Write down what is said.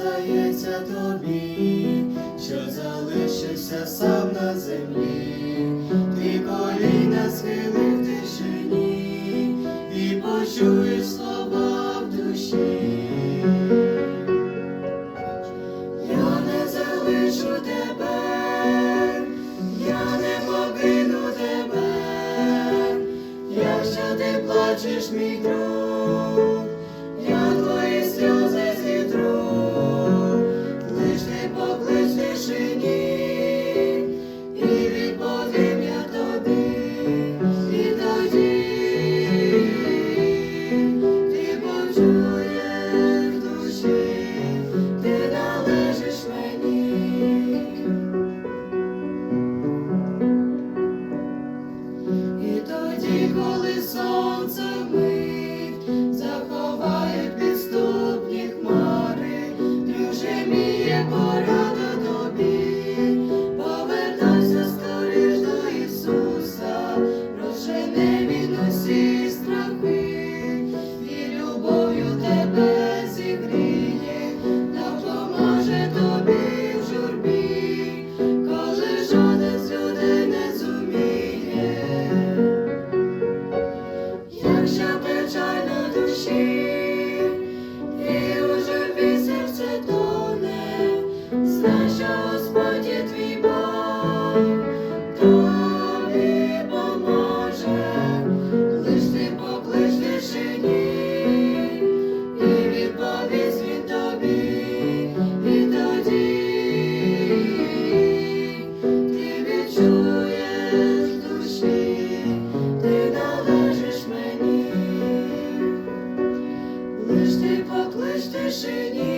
здається тобі, що залишився сам на землі, ти коліна в тишині і почуєш слова в душі. Я не залишу тебе, я не покину тебе, якщо ти плачеш мій друг. тишині, і відповім я тобі, і тоді ти почуєш в душі, ти належиш мені, і тоді, коли сонце ми. тишині.